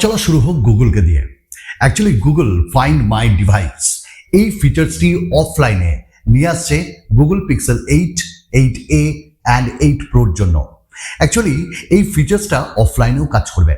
চলো শুরু হোক গুগলকে দিয়ে। Actually Google find my device এই ফিচার্সটি অফলাইনে নিয়ে আসছে Google Pixel eight eight A and eight প্রোর জন্য। অ্যাকচুয়ালি এই ফিচার্সটা অফলাইনেও কাজ করবে।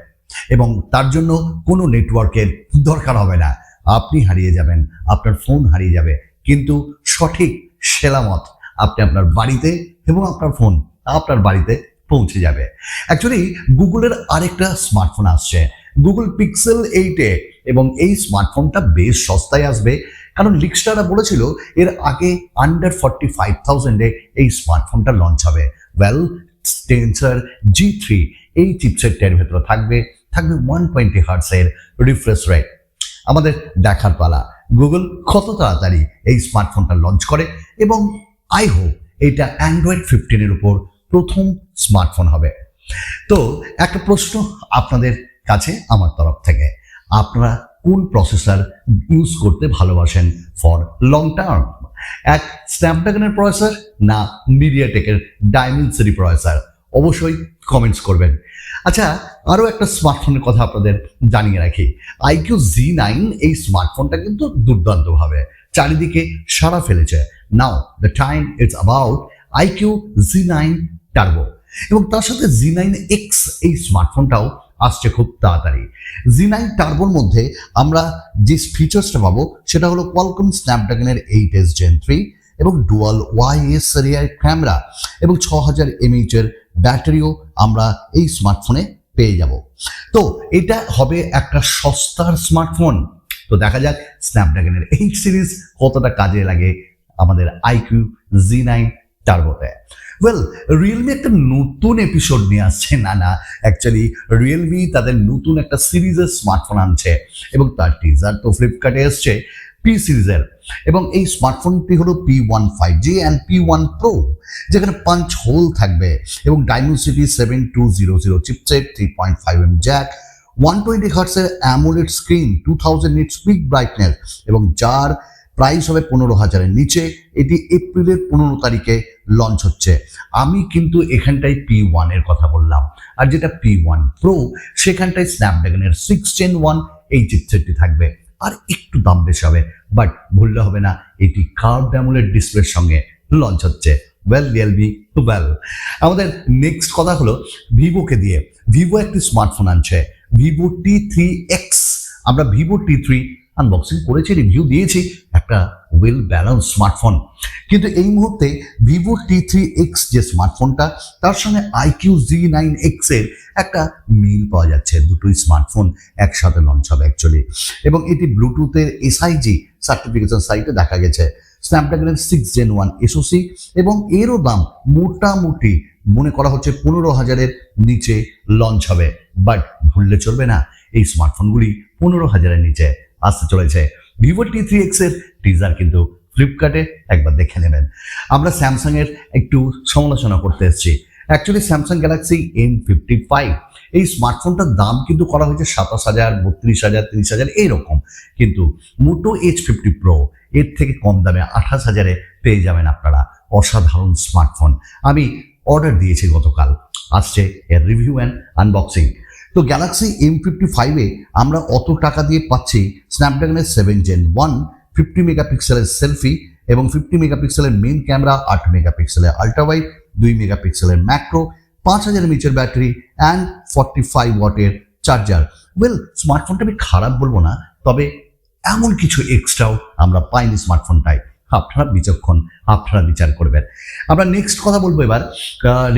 এবং তার জন্য কোনো নেটওয়ার্কের দরকার হবে না। আপনি হারিয়ে যাবেন, আপনার ফোন হারিয়ে যাবে। কিন্তু সঠিক সেলামত আপনি আপনার বাড়িতে এবং আপনার ফোন আপনার বাড়িতে পৌঁছে যাবে। অ্যাকচুয়ালি গুগলের আরেকটা স্মার্টফোন আসছে। গুগল পিক্সেল এইটে এবং এই স্মার্টফোনটা বেশ সস্তায় আসবে। কারণ লিক্সটারা বলেছিল, এর আগে আন্ডার ফর্টি ফাইভ থাউজেন্ডে এই স্মার্টফোনটা লঞ্চ হবে। ওয়েল টেন্সার জি থ্রি এই চিপসেটটার ভেতরে থাকবে। থাকবে ওয়ান টোয়েন্টি হার্টসের রিফ্রেশ রেট আমাদের দেখার পালা। গুগল কত তাড়াতাড়ি এই স্মার্টফোনটা লঞ্চ করে এবং আই হোপ এটা অ্যান্ড্রয়েড ফিফটিনের উপর প্রথম স্মার্টফোন হবে। তো, একটা প্রশ্ন আপনাদের কাছে আমার তরফ থেকে। আপনারা কোন প্রসেসর ইউজ করতে ভালোবাসেন ফর লং টার্ম এক স্ন্যাপড্রাগনের প্রসেসর না মিডিয়াটেকের ডায়মেন্সিটি প্রসেসর অবশ্যই কমেন্টস করবেন। আচ্ছা আরও একটা স্মার্টফোনের কথা আপনাদের জানিয়ে রাখি। আইকিউ জি নাইন এই স্মার্টফোনটা কিন্তু দুর্দান্তভাবে, চারিদিকে সাড়া ফেলেছে। Now the time it's about iQOO Z nine Turbo এবং তার সাথে জি নাইন এক্স এই স্মার্টফোনটাও আসছে খুব তাড়াতাড়ি। জি নাইন টার্বোর মধ্যে আমরা যে ফিচার্সটা পাবো, সেটা হলো কোয়ালকম স্ন্যাপড্রাগনের এইট এস জেন থ্রি এবং ডুয়াল ওয়াইএস রিয়ার ক্যামেরা এবং ছ হাজার এমএইচ এর ব্যাটারিও আমরা এই স্মার্টফোনে পেয়ে যাব। তো এটা হবে একটা সস্তার স্মার্টফোন তো দেখা যাক স্ন্যাপড্রাগনের এই সিরিজ কতটা কাজে লাগে আমাদের আইকিউ জি নাইন টার্বোতে ওয়েল রিয়েলমি একটা নতুন এপিসোড নিয়ে আসছে, না না। অ্যাকচুয়ালি রিয়েলমি তাদের নতুন একটা সিরিজের স্মার্টফোন আনছে এবং তার টিজার তো ফ্লিপকার্টে এসছে পি সিরিজের এবং এই স্মার্টফোনটি হলো P one five G and P one pro যেখানে পাঞ্চ হোল থাকবে এবং Dimensity seven two zero zero chipset three point five M jack one twenty হার্টসের AMOLED screen two thousand nit peak brightness এবং যার প্রাইস হবে পনেরো হাজারের নিচে। এটি এপ্রিলের পনেরো তারিখে লঞ্চ হচ্ছে। আমি কিন্তু এখানটায় পি ওয়ানের কথা বললাম। আর যেটা পি ওয়ান প্রো সেখানটায় স্ন্যাপড্রাগনের সিক্স চেন ওয়ান এই চিপসেটটি থাকবে। আর একটু দাম বেশি হবে বাট ভুললে হবে না, এটি কার্ভ ড্যামুলের ডিসপ্লের সঙ্গে লঞ্চ হচ্ছে। ওয়েল রিয়েলমি ওয়েল আমাদের নেক্সট কথা হলো ভিভোকে দিয়ে। ভিভো একটি স্মার্টফোন আনছে, ভিভো টি থ্রি এক্স আমরা ভিভো টি থ্রি আনবক্সিং করেছি রিভিউ দিয়েছি একটা ওয়েল ব্যালেন্স স্মার্টফোন কিন্তু এই মুহূর্তে ভিভো টি থ্রি এক্স যে স্মার্টফোনটা তার সঙ্গে আইকিউ জি নাইন এক্সের একটা মিল পাওয়া যাচ্ছে। দুটোই স্মার্টফোন একসাথে লঞ্চ হবে অ্যাকচুয়ালি এবং এটি ব্লুটুথের এসআইজি সার্টিফিকেশন সাইটে দেখা গেছে। স্ন্যাপড্রাগনের সিক্স জেন ওয়ান এসওসি এবং এরও দাম মোটামুটি মনে করা হচ্ছে পনেরো হাজারের নিচে লঞ্চ হবে। বাট ভুললে চলবে না, এই স্মার্টফোনগুলি পনেরো হাজারের নিচে আসতে চলেছে। ভিভো টি থ্রি এক্সের টিজার কিন্তু ফ্লিপকার্টে একবার দেখে নেবেন। আমরা স্যামসাং এর একটু সমালোচনা করতে এসেছি। Actually Samsung Galaxy M fifty five এই স্মার্টফোনটার দাম কিন্তু করা হয়েছে সাতাশ হাজার, বত্রিশ হাজার, তিরিশ হাজার, এইরকম। কিন্তু মোটো এইচ ফিফটি প্রো এর থেকে কম দামে আঠাশ হাজারে পেয়ে যাবেন আপনারা অসাধারণ স্মার্টফোন আমি অর্ডার দিয়েছি গতকাল। আসছে এর রিভিউ অ্যান্ড আনবক্সিং তো গ্যালাক্সি এম ফিফটি ফাইভে আমরা অত টাকা দিয়ে পাচ্ছি স্ন্যাপড্রাগনের সেভেন জেন ওয়ান ফিফটি মেগাপিক্সেলের সেলফি এবং ফিফটি মেগাপিক্সেলের মেন ক্যামেরা আট মেগাপিক্সেলের আল্ট্রাওয়াইড দুই মেগাপিক্সেলের ম্যাক্রো পাঁচ হাজার এমএচের ব্যাটারি অ্যান্ড ফর্টি ফাইভ ওয়াটের চার্জার ওয়েল স্মার্টফোনটা আমি খারাপ বলব না, তবে এমন কিছু এক্সট্রাও আমরা পাইনি স্মার্টফোনটায় আপনারা বিচক্ষণ, আপনারা বিচার করবেন। আমরা নেক্সট কথা বলব এবার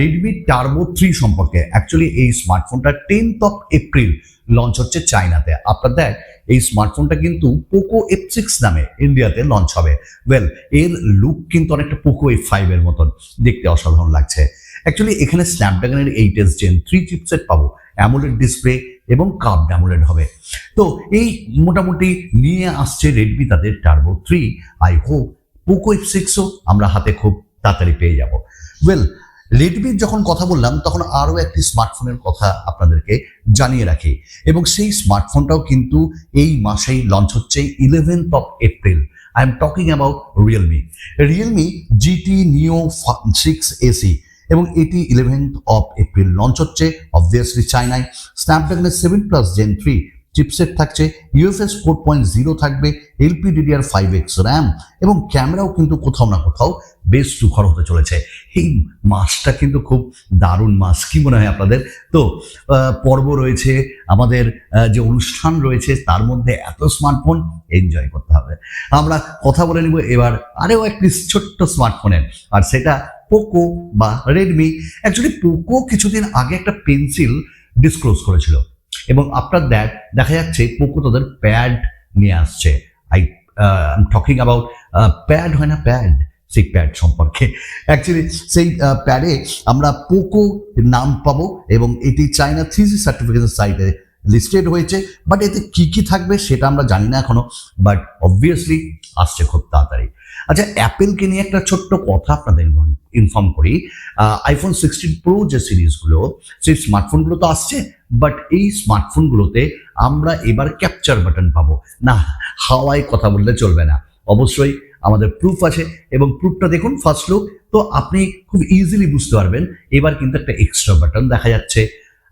রেডমি টার্বো থ্রি সম্পর্কে। অ্যাকচুয়ালি এই স্মার্টফোনটা টেন্থ অফ এপ্রিল লঞ্চ হচ্ছে চায়নাতে আপনার দেখ, এই স্মার্টফোনটা কিন্তু পোকো এফ সিক্স নামে ইন্ডিয়াতে লঞ্চ হবে। ওয়েল এর লুক কিন্তু অনেকটা পোকো এফ ফাইভের মতন। দেখতে অসাধারণ লাগছে। অ্যাকচুয়ালি এখানে স্ন্যাপড্রাগনের eight S Gen three chipset পাবো। অ্যামোলেড ডিসপ্লে এবং কাপ অ্যামোলেড হবে। তো এই মোটামুটি নিয়ে আসছে রেডমি তাদের Turbo three I hope Poco F সিক্সও আমরা হাতে খুব তাড়াতাড়ি পেয়ে যাব। ওয়েল রেডমির যখন কথা বললাম, তখন আরও একটি স্মার্টফোনের কথা আপনাদেরকে জানিয়ে রাখি। এবং সেই স্মার্টফোনটাও কিন্তু এই মাসেই লঞ্চ হচ্ছে eleventh of April I am talking about Realme Realme GT Neo six SE এবং এটি ইলেভেন্থ অফ এপ্রিল লঞ্চ হচ্ছে। অবভিয়াসলি চায়নায় স্ন্যাপড্রাগনের seven plus gen three chipset থাকছে ইউএফএস ফোর পয়েন্ট জিরো থাকবে এলপিডিডিআর ফাইভ এক্স র্যাম এবং ক্যামেরাও কিন্তু কোথাও না কোথাও বেশ সুখর হতে চলেছে। এই মাসটা কিন্তু খুব দারুণ মাস কি মনে হয় আপনাদের? তো পর্ব রয়েছে, আমাদের যে অনুষ্ঠান রয়েছে, তার মধ্যে এত স্মার্টফোন এনজয় করতে হবে। আমরা কথা বলে নিব এবার আরেও একটি ছোট্ট স্মার্টফোনের আর সেটা পোকো বা রেডমি অ্যাকচুয়ালি পোকো কিছুদিন আগে একটা পেন্সিল ডিসক্লোজ করেছিল। এবং আপনার দ্যাট দেখা যাচ্ছে পোকো তাদের প্যাড নিয়ে আসছে। আই টকিং অ্যাবাউট প্যাড হয় না প্যাড সেই প্যাড সম্পর্কে। অ্যাকচুয়ালি সেই প্যাডে আমরা পোকো নাম পাবো এবং এটি চায়না থ্রি জি সার্টিফিকেশন সাইটে লিস্টেড হয়েছে। বাট এতে কি কি থাকবে সেটা আমরা জানি না এখনও। বাট অবভিয়াসলি আসছে খুব তাড়াতাড়ি। আচ্ছা অ্যাপেলকে নিয়ে একটা ছোট্ট কথা আপনাদের ইনফর্ম করি। আইফোন সিক্সটিন প্রো যে সিরিজগুলো, সেই স্মার্টফোনগুলো তো আসছে বাট এই স্মার্টফোনগুলোতে আমরা এবার ক্যাপচার বাটন পাবো। না, হাওয়ায় কথা বললে চলবে না। অবশ্যই আমাদের প্রুফ আছে এবং প্রুফটা দেখুন ফার্স্ট লুক তো আপনি খুব ইজিলি বুঝতে পারবেন। এবার কিন্তু একটা এক্সট্রা বাটন দেখা যাচ্ছে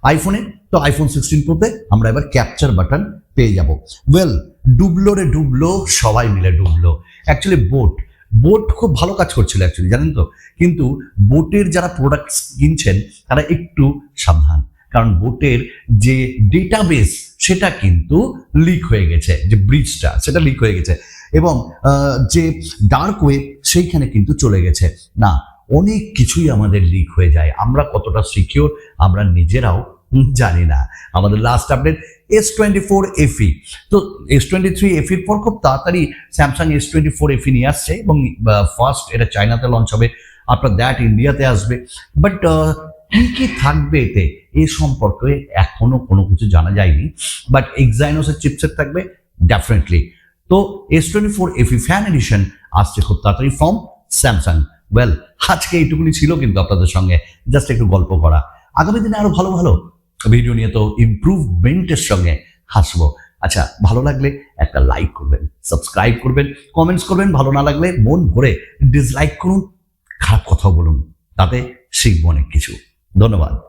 আইফোনে তো আইফোন সিক্সটিন প্রোতে আমরা এবার ক্যাপচার বাটন পেয়ে যাব। ওয়েল ডুবলো রে ডুবলো সবাই মিলে ডুবলো অ্যাকচুয়ালি বোট বোট খুব ভালো কাজ করছিল অ্যাকচুয়ালি জানেন তো? কিন্তু বোটের যারা প্রোডাক্ট কিনছেন, তারা একটু সাবধান। কারণ বোটের যে ডেটাবেস সেটা কিন্তু লিক হয়ে গেছে, যে ব্রিজটা সেটা লিক হয়ে গেছে। এবং যে ডার্ক ওয়েব সেইখানে কিন্তু চলে গেছে। না, অনেক কিছুই আমাদের লিক হয়ে যায়। আমরা কতটা সিকিওর আমরা নিজেরাও জানি না। আমাদের last update S twenty four FE তো এস টোয়েন্টি থ্রি এফির পর খুব তাড়াতাড়ি Samsung S twenty four FE নিয়ে আসছে এবং ফার্স্ট এটা চায়নাতে লঞ্চ হবে আফটার দ্যাট ইন্ডিয়াতে আসবে। বাট কি কি থাকবে এতে, এ সম্পর্কে এখনও কোনো কিছু জানা যায়নি। বাট এক্সাইনোসের চিপসেট থাকবে ডেফিনেটলি তো S twenty four FE fan edition আসছে খুব তাড়াতাড়ি ফ্রম স্যামসাং ওয়েল আজকে এইটুকুনি ছিল কিন্তু আপনাদের সঙ্গে। জাস্ট একটু গল্প করা। আগামী দিনে আরও ভালো ভালো ভিডিও নিয়ে তো ইম্প্রুভমেন্টের সঙ্গে হাসবো। আচ্ছা ভালো লাগলে একটা লাইক করবেন সাবস্ক্রাইব করবেন কমেন্টস করবেন, ভালো না লাগলে মন ভরে ডিসলাইক করুন, খারাপ কথাও বলুন, তাতে শিখব অনেক কিছু। ধন্যবাদ।